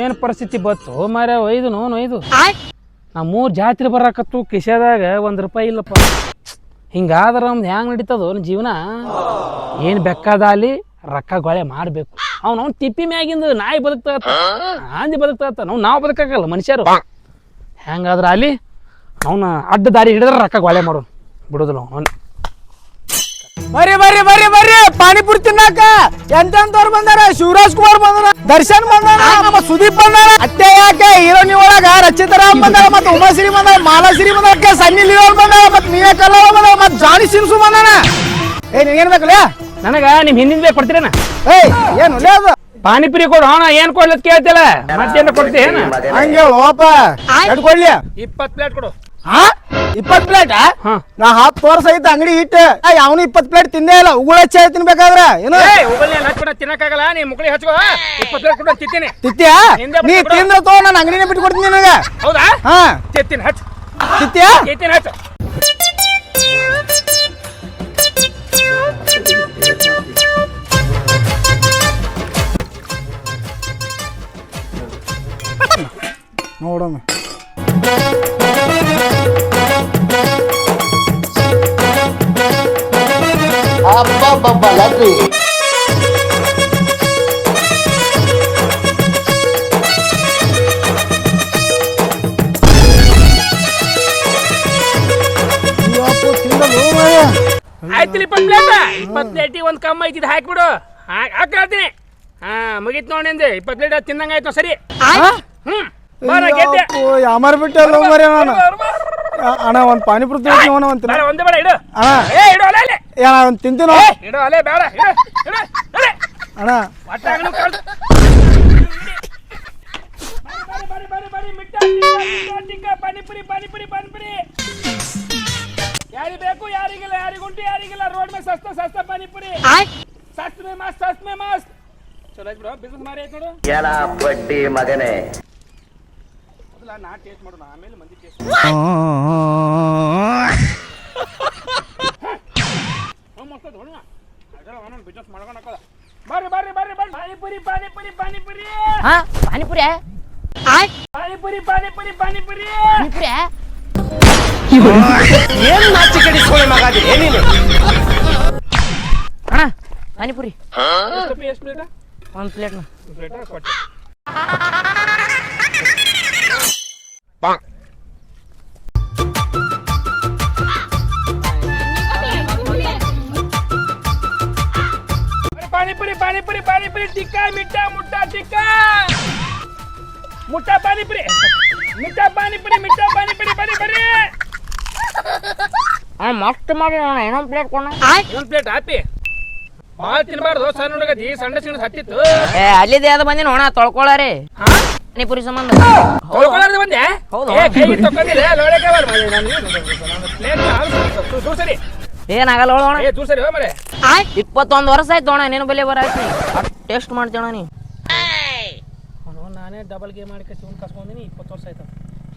ಏನು ಪರಿಸ್ಥಿತಿ ಬತ್ತು? ಮಾರ್ಯ ಒಯ್ದು ನೋನು ಒಯ್ದು. ನಾ ಮೂರು ಜಾತ್ರೆ ಬರಾಕತ್ತು ಕಿಶಾದಾಗ ಒಂದು ರೂಪಾಯಿ ಇಲ್ಲಪ್ಪ. ಹಿಂಗಾದ್ರೆ ನಮ್ದು ಹ್ಯಾಂಗೆ ನಡೀತದ ಜೀವನ? ಏನು ಬೆಕ್ಕದಾಲಿ ರೊಕ್ಕ ಗೊಳೆ ಮಾಡಬೇಕು. ಅವ್ನು ಅವ್ನು ತಿಪ್ಪಿ ಮ್ಯಾಗಿಂದ ನಾಯಿ ಬದುಕ್ತಾ ಆಂದಿ ಬದುಕ್ತಾ ನಾವು ನಾವು ಬದುಕಾಗಲ್ಲ ಮನುಷ್ಯರು. ಹೆಂಗಾದ್ರೆ ಅಲ್ಲಿ ಅವನ ಅಡ್ಡ ದಾರಿ ಹಿಡಿದ್ರೆ ರೊಕ್ಕ ಗೊಳೆ ಮಾಡು. ಬಿಡೋದಿಲ್ಲ ಅವ್ನು. ಬರ್ರಿ ಬರ್ರಿ ಬರ್ರಿ ಬರ್ರಿ. ಪಾನಿಪುರಿ ತಿನ್ನಾಕ ಎಂತೆಂತವ್ರು ಬಂದಾರ? ಶಿವರಾಜ್ ಕುಮಾರ್ ಬಂದಾರ ದರ್ಶನ್ ಬಂದಾರ ನಮ್ಮ ಸುದೀಪ್ ಬಂದಾರ. ಅತ್ತೆ ಯಾಕೆ ಹೀರೋನಿ ಒಳಗ ರಚಿತಾರಾಮ್ ಬಂದಾರ ಮತ್ತೆ ಉಮಾಶ್ರೀ ಬಂದಾರ ಮಾಲಾಶ್ರೀ ಬಂದಾರ ಸನ್ನಿ ಲಿಯೋನ್ ಬಂದಾರ ಮತ್ತೆ ನೀವೇ ಕಲ್ಲವ ಬಂದಾರ ಮತ್ತೆ ಜಾನಿ ಸಿನ್ಸು ಬಂದಾನ. ಏ ನಿನಗೇನ್ ಬೇಕಲ್ಲ? ನನಗ ನಿಮ್ ಹಿಂದಿನ ಬೇಕು ಕೊಡ್ತೀರೇನ? ಏಯ್ ಏನು ಲೇ ಅದು? ಪಾನಿಪುರಿ ಕೊಡು ಹಣ ಏನ್ ಕೊಡ್ಲತ್ ಕೇಳ್ತಿಲ್ಲ. ಮತ್ತೇನು ಕೊಡ್ತೀನಿ ಹಂಗೆ ಓಪ ಕೊಡ್ಲಿ ಇಪ್ಪತ್ ಪ್ಲೇಟ್ ಕೊಡು. ಹಾ ಇಪ್ಪತ್ ಪ್ಲೇಟ್ ಹಾ. ನಾ ಹತ್ತು ವರ್ಷ ಐತೆ ಅಂಗಡಿ ಇಟ್ಟು ಅವನು ಇಪ್ಪತ್ ಪ್ಲೇಟ್ ತಿಂದೇ ಇಲ್ಲ. ಉಗುಳ ಹೆಚ್ಚ ತಿನ್ಬೇಕಾದ್ರೆ. ಏನು? ತಿನ್ನಕ್ಕಾಗಲ್ಲ. ನೀ ಮುಕ್ಳಿ ಹಚ್ಕೋ. ಇಪ್ಪತ್ತು ಪ್ಲೇಟ್ ಕೂಡ ತಿತ್ತೀನಿ ತಿತ್ತೀಯಾ ನೀ. ತಿಂದ್ರ ತೋ ನಾನು ಅಂಗಡಿನೇ ಬಿಟ್ಟು ಕೊಡ್ತೀನಿ ನಿನಗೆ. ಹೌದಾ? ಹಾ. ತಿತ್ತೀನಿ ಹಚ್. ತಿತ್ತೀಯಾ ತಿತ್ತೀನಿ ಹಚ್ಚ ನೋಡಮ್ಮ ಅಬ್ಬಬ್ಬಬ್ಬ ಮಾಯ. ಆಯ್ತಿಲ್ಲ ಇಪ್ಪತ್ತು ಪ್ಲೇಟ್ ಇಪ್ಪತ್ತು ಪ್ಲೇಟಿಗೆ ಒಂದು ಕಮ್ಮಿ ಐತಿದ್ ಹಾಕ್ಬಿಡು. ಹಾಕ್ತೀನಿ ಹಾ ಮುಗೀತು ನೋಡಿ ಅಂದೆ ಇಪ್ಪತ್ತು ಪ್ಲೇಟ್ ತಿನ್ನಂಗ ಆಯ್ತು ಸರಿ. ಹಾ? ಗೆದ್ದೆ. ಯಾಮಾರ್ ನಾನು. ಅಣ್ಣ ಒಂದು ಪಾನಿಪುರಿ ತಿಂತೀನಿ ಅವನ ಒಂದ್ ಬೇಡ ಒಂದೇ ಬೇಡ ಇಡು. ಅಣ್ಣ. ಏ ಇಡು ಅಲೆ ಅಲೆ ಏ ನಾ ಒಂದ್ ತಿಂತೀನೋ ಏ ಇಡು ಅಲೆ ಬೇಡ ಇಡು ಇಡು ಅಲೆ ಅಣ್ಣ. ಒಟ್ಟ ಅಂಗಡಿ ಕಾಲ್ ಬಾರಿ ಬಾರಿ ಬಾರಿ ಬಾರಿ ಮಿಠ ಟಿಕ್ಕ ಟಿಕ್ಕ ಪಾನಿಪುರಿ ಪಾನಿಪುರಿ ಪಾನಿಪುರಿ. ಯಾರಿಗೆ ಬೇಕು ಯಾರಿಗಿಲ್ಲ ಯಾರಿಗುಂಟು ಯಾರಿಗಿಲ್ಲ ರೋಡ್ ಮೇಲೆ ಸಸ್ತ ಸಸ್ತ ಪಾನಿಪುರಿ. ಸಸ್ತ ಮೇ ಮಸ್ತ್ ಸಸ್ತ ಮೇ ಮಸ್ತ್ ಚಲೋ ಬಿಡು ಬಿಸ್ನೆಸ್ ಮಾರಿ ಐತ್ ನೋಡು. ಬಡ್ಡಿ ಮಗನೇ. ನಾ ಟೇಸ್ಟ್ ಮಾಡೋಣ ಆಮೇಲೆ ಮಂದಿ ಟೇಸ್ಟ್ ಒಂದೊಂದು ಬಿಸ್ನೆಸ್ ಮಾಡ್ಕೊಂಡು ಹಾಕೋದ. ಬರ್ರಿ ಬರ್ರಿ ಬರ್ರಿ ಬರ್ರಿ. ಪಾನಿಪುರಿ ಪಾನಿಪುರಿ ಪಾನಿಪುರಿ. ಹಾ ಪಾನಿಪುರಿ? ಪಾನಿಪುರಿ ಪಾನಿಪುರಿ ಪಾನಿಪುರಿ. ಪಾನಿಪುರಿ? ಏನ್ ನಾಚಿ ಕಡಿಸ್ಕೊಳ್ಳಿ ಮಗ ಅದು? ಏನಿಲ್ಲ ಅಣ್ಣ ಪಾನಿಪುರಿ. ಎಷ್ಟು ಪ್ಲೇಟ್? ಎಷ್ಟು ಪ್ಲೇಟ ಒಂದು ಪ್ಲೇಟ್ನ ಪ್ಲೇಟ ಕೊಟ್ಟೆ ಪಾನಿಪುರಿ ಪಾನಿಪುರಿ ಪಾನಿಪುರಿ ಟಿಕ್ಕ ಮಿಟ್ಟ ಮುಟ್ಟಾ ಟಿಕ್ಕ ಮುಟ್ಟ ಪಾನಿಪುರಿ ಮಿಟ್ಟ ಪಾನಿಪುರಿ ಮಿಟ್ಟ ಪಾನಿಪುರಿ ಬರಿ ಬರಿ ಆ ಮಸ್ತ್ ಮಾಡಿ ಅಣ್ಣ ಇನ್ನೊಂದು ಪ್ಲೇಟ್ ಕೊಡ ಇನ್ನೊಂದು ಪ್ಲೇಟ್ ಹಾಪಿ. ಭಾಳ ತಿನ್ಬಾರ್ದು ಸಣ್ಣ ಹುಡುಗದಿ ಸಣ್ಣ ಸಣ್ಣ ಹತ್ತಿತ್ತು. ಏ ಅಲ್ಲಿದೆ ಅದು ಬಂದಿ ನೋಣ ತೊಳ್ಕೊಳ್ಳಾರಿ ಹಾ? ಪಾನಿಪುರಿ ಸಂಬಂಧ. ತೊಳ್ಕೊಳ್ಳಾರ್ದೆ ಬಂದೆ ಹೌದು. ಏ ತಕೊಂಡಿಲ್ಲ ಬಾರ್ ನಾನು ಏನಾಗಲ್ಲ ಹೇಳು ಏ ದೂಸರಿ ಹೋ ಮರೆ. ಇಪ್ಪತ್ತೊಂದು ವರ್ಷ ಆಯ್ತು ಅಣ್ಣ ನೀನು ಬೆಲೆ ಬರ ಟೇಸ್ಟ್ ಮಾಡ್ತೀವಣ್ಣ ನೀ ಅವನು ನಾನೇ ಡಬಲ್ ಗೇಮ್ ಮಾಡಿ ಕಸಿ ಕಸ್ಕೊಂಡಿನಿ ಇಪ್ಪತ್ತು ವರ್ಷ ಆಯ್ತು.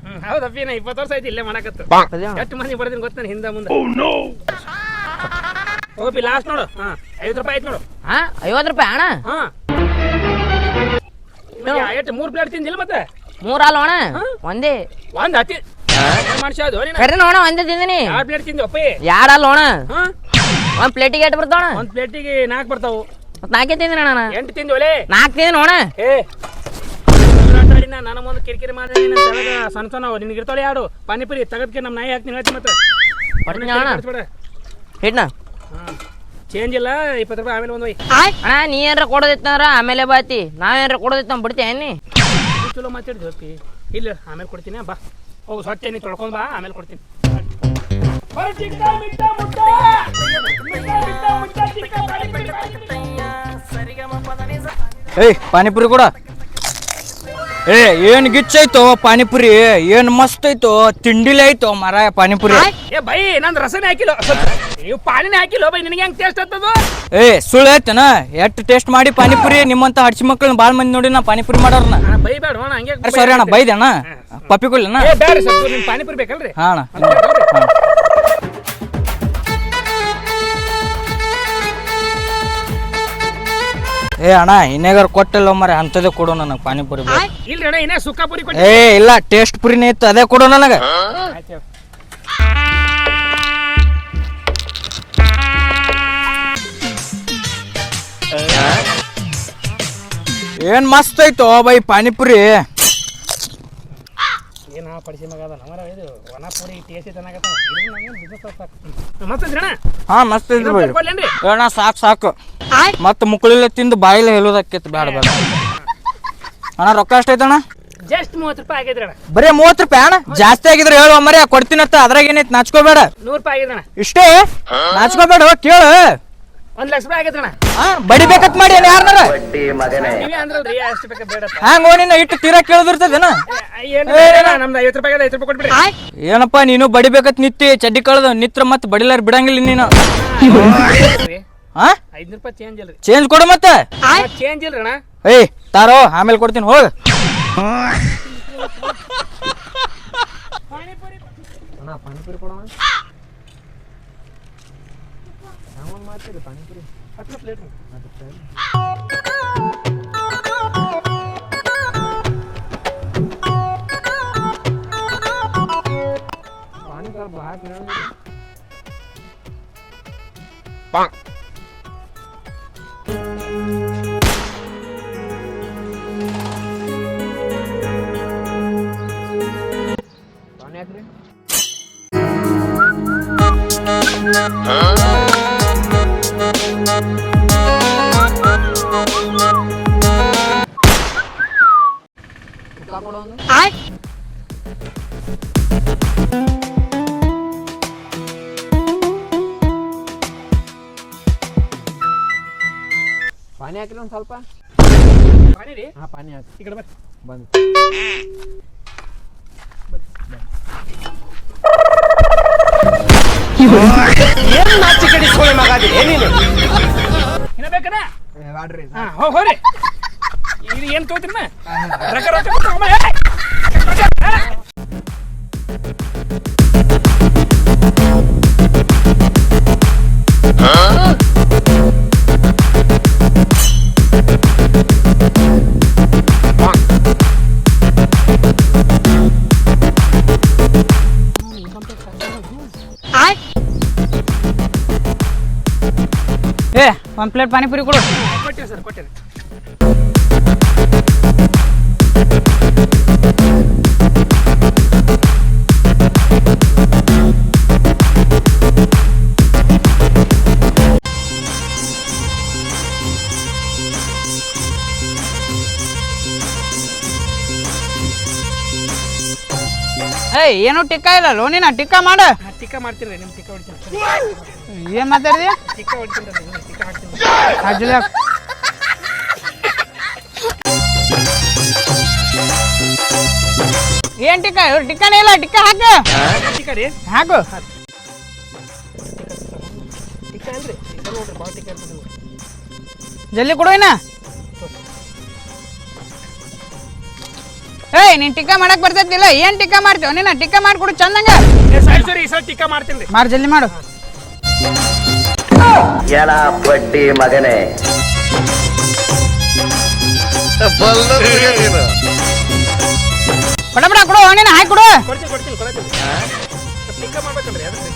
ಹ್ಮ್ ಹೌದಪ್ಪಿ ನಾ ಇಪ್ಪತ್ತು ವರ್ಷ ಆಯ್ತು ಇಲ್ಲೇ ಮಾಡಕತ್ತು ಅದೇ ಅಣ್ಣ. ಎಷ್ಟು ಮಂದಿ ಬರ್ತೀನಿ ಗೊತ್ತಾನೆ ಹಿಂದೆ ಮುಂದೆ. ಹೋಗಿ ಲಾಸ್ಟ್ ನೋಡು. ಹಾ ಐವತ್ತು ರೂಪಾಯಿ ಆಯ್ತು ನೋಡು. ಹಾ ಐವತ್ತು ರೂಪಾಯಿ ಅಣ್ಣ? ಹಾ. ಎಷ್ಟು ಮೂರು ಪ್ಲೇಟ್ ತಿಂದಿಲ್ಲ ಮತ್ತೆ? ಮೂರಲ್ಲ ಅಣ್ಣ. ಒಂದೇ. ಒಂದ್ ಹತ್ತಿ. ಮನುಷ್ಯ ಅದು? ನೀನು ಕರೆ ನೋಣ ಒಂದೇ ತಿಂದಿನಿ. ಎರಡು ಪ್ಲೇಟ್ ತಿಂದಿ ಅಪ್ಪಿ ಯಾರಲ್ಲ ಅಣ್ಣ? ಒಂದ್ ಪ್ಲೇಟಿಗೆ ಎಷ್ಟು ಬರ್ತಾವಣ ಒಂದ್ ಪ್ಲೇಟಿಗೆ ನಾಲ್ಕು ಬರ್ತಾವು. ಮತ್ ನಾಲ್ಕೇ ತಿಂದಿನಿ ಅಣ್ಣ ಎಂಟು ತಿಂದಿ ಒಲೆ? ನಾಲ್ಕು ತಿಂದಿ ಅಣ್ಣ ಏ. ನಾನು ಮುಂದೆ ಕಿರಿಕಿರಿ ಮಾಡಿ ಸಣ್ಣ ಸಣ್ಣ ನಿನಗೆ ಇರ್ತಾಳೆ ಯಾರು ಪಾನಿಪುರಿ ತೆಗೆದ್ಕೆ ನಮ್ಮ ನಾಯಿ ಹಾಕ್ತೀನಿ ಹೇಳ್ತೀನಿ ಮತ್ತೆ. ಹಿಡ್ನ ಚೇಂಜ್ ಇಲ್ಲ ಇಪ್ಪತ್ತು ರೂಪಾಯಿ ಆಮೇಲೆ ಒಂದು ಅಣ್ಣ ನೀ ಏನಾರ ಕೊಡೋದಿತ್ತಂದ್ರ ಆಮೇಲೆ ಬಾತಿ. ನಾವೇನ್ರ ಕೊಡೋದಿತ್ತ ಬಿಡ್ತೇವೆ ನೀ ನೀ ಚಲೋ ಮಾತಾಡಿದ್ವಿ ಅಪ್ಪಿ ಇಲ್ಲ ಆಮೇಲೆ ಕೊಡ್ತೀನಿ ಬಾ. ಹೋಗಿ ಸ್ವಚ್ಛ ನೀ ತೊಳ್ಕೊಂಡ್ ಬಾ ಆಮೇಲೆ ಕೊಡ್ತೀನಿ. ಬರೀ ಚಿಕ್ಕ ಮಿಟ್ಟ ಮುಟ್ಟ. ಮಿಟ್ಟ, ಮಿಟ್ಟ, ಮುಟ್ಟ, ಚಿಕ್ಕ ಪಾನಿಪುರಿ, ಪಾನಿಪುರಿ. ಏಯ್ ಪಾನಿಪುರಿ ಕೂಡ. ಏ ಏನ್ ಗಿಚ್ ಆಯ್ತೋ ಪಾನಿಪುರಿ? ಏನ್ ಮಸ್ತ್ ಐತೋ ತಿಂಡಿಲೇ ಐತೋ ಮರ ಪಾನಿಪುರಿ? ಏ ಬೈ ನಂದ್ ರಸನೇ ಹಾಕಿಲ್ಲ. ನೀವು ಪಾನಿನೇ ಹಾಕಿಲ್ಲ ಬೈ ನಿನಗೆ ಹೆಂಗ್ ಟೇಸ್ಟ್ ಆಗ್ತದ? ಏ ಸುಳ್ಳು ಐತನ ಎಷ್ಟು ಟೇಸ್ಟ್ ಮಾಡಿ ಪಾನಿಪುರಿ? ನಿಮ್ಮಂತ ಹಡ್ಸಿ ಮಕ್ಕಳನ್ನ ಬಾಳ್ ಮಂದಿ ನೋಡಿ ನಾ ಪಾನಿಪುರಿ ಮಾಡೋರ್ನ. ಬೈ ಬೇಡ ಅಣ್ಣ ಹಂಗೆ ಸರಿ ಅಣ್ಣ ಬೈದೆ ಅಣ್ಣ ಪಪ್ಪಿ ಪಾನಿಪುರಿ ಬೇಕಲ್ರಿ? ಹಾ ಅಣ್ಣ ಏ ಅಣ್ಣ ಇನ್ನೇಗಾರ ಕೊಟ್ಟಿಲ್ಲ ಮರ ಅಂತದೇ ಕೊಡು ನನಗೆ ಪಾನಿಪುರಿ ಬೇಕು. ಇಲ್ರಿ ಅಣ್ಣ ಇನ್ನ ಸುಕ್ಕ ಪುರಿ ಕೊಟ್ಟಿ ಏ ಇಲ್ಲ ಟೇಸ್ಟ್ ಪುರಿನೇ ಇತ್ತು ಅದೇ ಕೊಡು ನನಗೆ. ಏನ್ ಮಸ್ತ್ ಐತೋ ಬೈ ಪಾನಿಪುರಿ. ಏನ ಪಡಿಸಿ ಮಗ ಅದ ನಮರ ಇದು ಒಣ ಪೂರಿ ಟೇಸ್ಟಿ ಚೆನ್ನಾಗತ್ತ ಬಿಸ್ನೆಸ್ ಸಾಕು. ಮತ್ತಂದ್ರಿ ಅಣ್ಣ ಹಾ ಮಸ್ತ್ ಇದ್ರಿ ಬೈ ಅಣ್ಣ ಸಾಕು ಸಾಕು. ಮತ್ತೆ ಮುಕ್ಕಳಿಲ್ಲ ತಿಂದು ಬಾಯಿಲ್ಲ ಹೇಳೋದಕ್ಕಿತ್ತು ಬೇಡ ಬೇಡ ಅಣ್ಣ ರೊಕ್ಕ ಎಷ್ಟೈತಣ್ಣ? ಜಸ್ಟ್ ಮೂವತ್ತು ರೂಪಾಯಿ ಆಗೈತ್ರಿ ಅಣ್ಣ ಬರೀ ಮೂವತ್ತು ರೂಪಾಯಿ ಅಣ್ಣ. ಜಾಸ್ತಿ ಆಗಿದ್ರೆ ಹೇಳು ಮರಿ ಕೊಡ್ತೀನತ್ತ ಅದ್ರಾಗ ಏನೈತಿ ನಾಚ್ಕೋಬೇಡ. ನೂರು ರೂಪಾಯಿ ಆಗೈತೆ ಇಷ್ಟೇ? ನಾಚ್ಕೋಬೇಡ ಕೇಳು. ಒಂದ್ ಲಕ್ಷ ರೂಪಾಯಿ ಆಗೈತಣ್ಣ ಬಡಿಬೇಕತ್ ಮಾಡಿ ಯಾರನಾರ? ಬಡ್ಡಿ ಮಗನೇ. ನೀವೇ ಅಂದ್ರಲ್ರಿ ಅಷ್ಟು ಬೇಕಾ ಬೇಡ ಅಂತ. ನಿನ್ನ ಇಟ್ಟು ತೀರಾ ಕೇಳದಿರ್ತದೇನ? ಏನಪ್ಪಾ ಏನು ಅಣ್ಣ, ನಮ್ದು ಐವತ್ತು ರೂಪಾಯಿ ಐವತ್ತು ರೂಪಾಯಿ ಕೊಟ್ಬಿಡ್ರಿ. ಏನಪ್ಪ ನೀನು ಬಡಿಬೇಕತ್ ನಿತ್ತಿ ಚಡ್ಡಿ ಕಳ್ದ ನಿತ್ರ ಮತ್ತೆ ಬಡಿಲಾರ ಬಿಡಂಗಿಲ್ಲ ನೀನು. ಹಾ? ಐದ್ನೂರು ರೂಪಾಯಿ ಚೇಂಜ್ ಇಲ್ರಿ ಚೇಂಜ್ ಕೊಡು ಮತ್ತೆ. ಚೇಂಜ್ ಇಲ್ರಿ ಅಣ್ಣ. ಏಯ್ ತಾರೋ ಆಮೇಲೆ ಕೊಡ್ತೀನಿ ಹೋಗ. ಪಾನಿಪುರಿ ಕೊಡೋಣ. ಮಾಡ್ತೀರಿ ಪಾನಿಪುರಿ ಹತ್ತು ಪ್ಲೇಟ್ ಪಾನಿ ಸ್ವಲ್ಪ ಹಾಕಿ ಪಾನಿ ಹಾಕ್ರಿ ಪಾನಿ ಹಾಕಿರಿ ಒಂದು ಸ್ವಲ್ಪ? ಪಾನಿ ರೀ? ಹಾಂ ಪಾನಿ ಹಾಕಿ. ಈ ಕಡೆ ಬರ್ರಿ ಬಂದು. ಇನ್ನ ಬೇಕನ? ಹಾಂ ಹೋಗಿ ಹೋರಿ. ಇದು ಏನು ರೊಕ್ಕ ರೊಕ್ಕ ಒಂದ್ ಪ್ಲೇಟ್ ಪಾನಿಪುರಿ ಕೊಡು. ಕೊಟ್ಟಿರಿ ಸರ್ ಕೊಟ್ಟಿರಿ ಏಯ್ ಏನು ಟಿಕ್ಕ ಇಲ್ಲ ಲೋನಿನ ಟಿಕ್ಕ ಮಾಡ. ಟಿಕ್ಕ ಮಾಡ್ತೀನಿ ನಿಮ್ಮ ಟಿಕ್ಕ ಹೊಡಿತೀನಿ. ಏನ್ ಮಾತಾಡಿದಿ ಟಿಕ್ಕ ಹೊಡಿತೀನಿ ರೀ ನಿಮ್ಗೆ ಟಿಕ್ಕ ಹಾಕ್ತೀನಿ ಹಾಜಲಿ ಏನ್ ಟಿಕ್ಕ ಇವ್ರು ಟಿಕ್ಕನೇ ಇಲ್ಲ ಟಿಕ್ಕ ಹಾಕ ಟಿಕ್ಕ ರೀ ಹಾಕು ಟಿಕ್ಕ ಅಲ್ರಿ ಟಿಕ್ಕ ನೋಡ್ರಿ ಭಾಳ ಟಿಕ್ಕ ಇರ್ತದೆ ನೋಡ್ರಿ. ಜಲ್ದಿ ಕೊಡು ಇನ್ನ ಏಯ್ ನೀನ್ ಟಿಕ್ಕ ಮಾಡಕ್ ಬರ್ತೈತಿಲ್ಲ ಏನ್ ಟಿಕ್ಕ ಮಾಡ್ತೇವ ನೀನ ಟಿಕ್ಕ ಮಾಡ್ಕೊಡು ಚಂದಂಗ ಏ ಸರಿ ಸರಿ ಈ ಸಲ ಟಿಕ್ಕ ಮಾಡ್ತೀನಿ ರೀ ಮಾಡು ಜಲ್ದಿ ಮಾಡು ಎಲ ಪಟ್ಟಿ ಮಗನೇ. ಬಡ ಬಡ ಕೊಡು ನೀನು ಹಾಕಿ ಕೊಡು. ಕೊಡ್ತೀನಿ ಕೊಡ್ತೀನಿ ಕೊಡ್ತೀನಿ ಟಿಕ್ಕ ಮಾಡ್ಬೇಕಂದ್ರಿ ಅದಕ್ಕೆ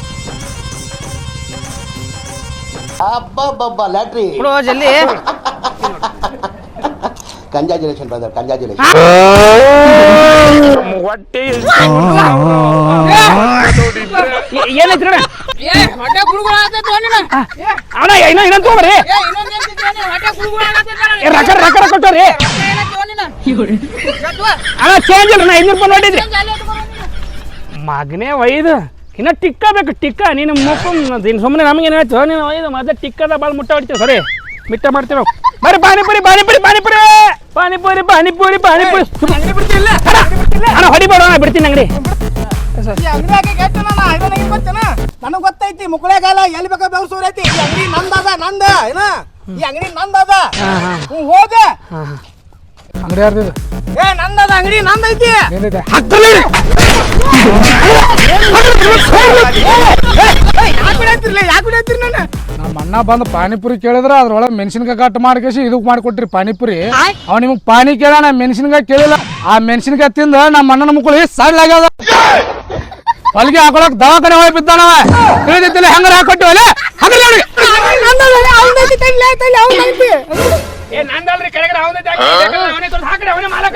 ಅಬ್ಬಬ್ಬಬ್ಬ ಲ್ಯಾಟ್ರಿ. ಕೊಡು ಜಲ್ದಿ ಕಂಜಾಜುಲೇಷನ್ ಬ್ರದರ್ ಕಂಜಾಜುಲೇಷನ್ ಏನೈತ್ರಿ ಹೊಟ್ಟೆ ನೀನು ಅಣ್ಣ ಇನ್ನೂ ಇನ್ನೊಂದು ಅಣ್ಣ. ರೊಕ್ಕ ರೊಕ್ಕ ರೊಕ್ಕ ಕೊಟ್ಟವ್ರಿ ಚೇಂಜ್ ಇಲ್ಲ ಐನೂರು ರೂಪಾಯಿ ನೋಡಿದ್ರಿ. ಮಗನೇ ಒಯ್ದು. ಇನ್ನ ಟಿಕ್ಕ ಬೇಕು ಟಿಕ್ಕ. ನೀನು ಮುಖಂ ನೀನು ಸುಮ್ಮನೆ ನಮಗೆ ಏನಾಯ್ತು ನೀನು ಒಯ್ದು. ಮತ್ತೆ ಟಿಕ್ಕದ ಭಾಳ ಮುಟ್ಟ ಹೊಡಿತೀವಿ ಸರಿ? ಮಿಟ್ಟ ಮಾಡ್ತೀವಿ ನಾವು ಬರ್ರಿ ಪಾನಿಪುರಿ ಪಾನಿಪುರಿ ಪಾನಿಪುರಿ. ಪಾನಿಪುರಿ ಪಾನಿಪುರಿ ಪಾನಿಪುರಿ. ಬಿಡ್ತಿಲ್ಲ ಅಣ್ಣ ಹೊಡಿಬೇಡ ಬಿಡ್ತೀನಿ ಅಂಗಡಿ. ನಾನು ನನಗೆ ಗೊತ್ತೈತಿ ಮುಕ್ಕಳೆಗಾಲ ಎಲ್ಲಿ ಬೇಕಾ ಬೆವಸೂರ್ ಐತಿ ಈ ಅಂಗಡಿ ನಂದದ ನಂದ ಏನ? ಈ ಅಂಗಡಿ ನಂದದ ಹ್ಞೂ ಹೋದೆ. ಅಂಗಡಿ ಯಾರ್ದಿದು ಏ ನಂದದ ಅಂಗಡಿ ನಂದೈತಿ. ಏನಿದೆ ನಮ್ಮ ಅಣ್ಣ ಬಂದು ಪಾನಿಪುರಿ ಕೇಳಿದ್ರ ಅದ್ರೊಳಗೆ ಮೆಣಸಿನ್ಕಾಯಿ ಕಟ್ ಮಾಡ್ಕೇಸಿ ಇದಕ್ ಮಾಡ್ಕೊಟ್ರಿ ಪಾನಿಪುರಿ. ಅವ ನಿಮ್ಗೆ ಪಾನಿ ಕೇಳ ಮೆಣಸಿನ್ಕಾಯಿ ಕೇಳಿಲ್ಲ. ಆ ಮೆಣಸಿನ್ಕಾಯಿ ತಿಂದ ನಮ್ಮ ಅಣ್ಣನ ಮುಕ್ಕಳಿ ಸಣ್ಣಾಗ್ಯದ ಹೊಲಿಗೆ ಹಾಕೊಳಕ್ ದವಾಖಾನೆ ಹೋಗಿ ಬಿದ್ದಾನವ. ತಿಳಿದಿತ್ತಿಲ್ಲ ಹೆಂಗಾರ ಹಾಕೊಟ್ಟು ಅಲ್ಲ ಹಂಗಲ್ಲ ಏ ನಂದಲ್ರಿ ಕೆಳಗಡೆ ಅವನೇ ತೊಳ್ದು ಹಾಕ್ರಿ ಅವನೇ ಮಾಲಕ.